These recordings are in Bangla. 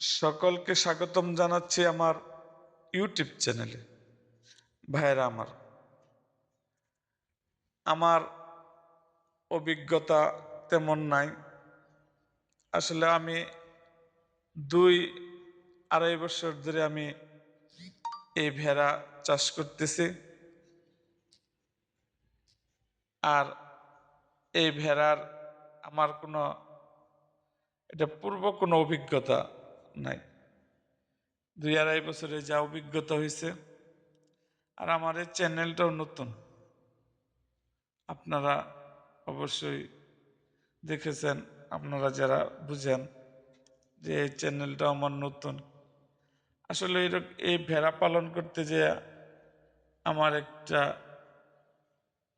সকলকে স্বাগতম জানাচ্ছি আমার ইউটিউব চ্যানেলে। ভাইয়েরা আমার আমার অভিজ্ঞতা তেমন নাই। আসলে আমি দুই আড়াই বছর ধরে আমি এই ভেড়া চাষ করতেছি। আর এই ভেড়ার আমার কোনো, এটা পূর্ব কোনো অভিজ্ঞতা নাই। দুই আড়াই বছরে যা অভিজ্ঞতা হয়েছে, আর আমার এই চ্যানেলটাও নতুন। আপনারা অবশ্যই দেখেছেন, আপনারা যারা বুঝেন যে এই চ্যানেলটা আমার নতুন। আসলে এরক- এই ভেড়া পালন করতে যে আমার একটা,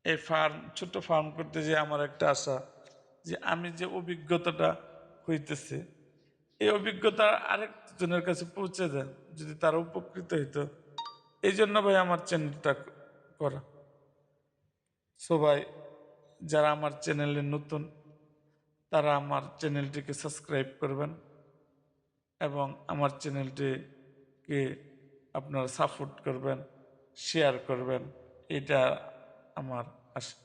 এই ফার্ম, ছোট ফার্ম করতে যে আমার একটা আশা যে আমি যে অভিজ্ঞতাটা হইতেছে এই অভিজ্ঞতা আরেকজনের কাছে পৌঁছে দেন, যদি তারা উপকৃত হইতো। এই জন্য ভাই আমার চ্যানেলটা করা। সবাই যারা আমার চ্যানেলে নতুন, তারা আমার চ্যানেলটিকে সাবস্ক্রাইব করবেন এবং আমার চ্যানেলটিকে আপনারা সাপোর্ট করবেন, শেয়ার করবেন, এটা আমার আশা।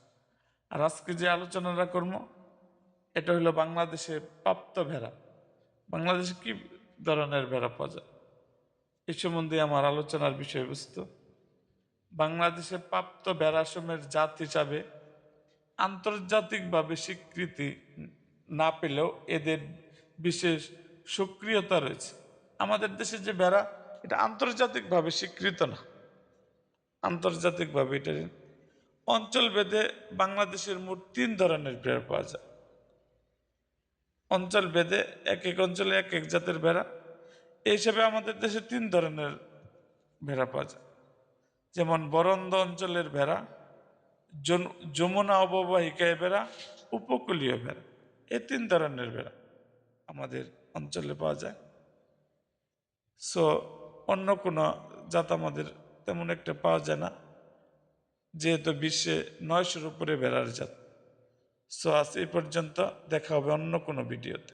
আর আজকে যে আলোচনাটা করব, এটা হলো বাংলাদেশে প্রাপ্ত ভেড়া। বাংলাদেশে কি ধরনের বেড়া পাওয়া যায়? এই সম্বন্ধে আমার আলোচনার বিষয়বস্তু বাংলাদেশে প্রাপ্ত ভেড়াসমের জাত হিসাবে আন্তর্জাতিকভাবে স্বীকৃতি না পেলেও এদের বিশেষ সক্রিয়তা রয়েছে। আমাদের দেশে যে বেড়া এটা আন্তর্জাতিকভাবে স্বীকৃত না। আন্তর্জাতিকভাবে এটা অঞ্চল ভেদে বাংলাদেশের মোট তিন ধরনের বেড়া পাওয়া যায়। অঞ্চল ভেদে এক এক অঞ্চলে এক এক জাতের ভেড়া। এই হিসাবে আমাদের দেশে তিন ধরনের ভেড়া পাওয়া যায়। যেমন বরন্দ অঞ্চলের ভেড়া যমুনা অববাহিকায় ভেড়া, উপকূলীয় ভেড়া। এই তিন ধরনের ভেড়া আমাদের অঞ্চলে পাওয়া যায়। সো অন্য কোনো জাত আমাদের তেমন একটা পাওয়া যায় না। যেহেতু বিশ্বে নয়শোর উপরে ভেড়ার জাত। সো আজ এই পর্যন্ত দেখা হবে অন্য কোনো ভিডিওতে।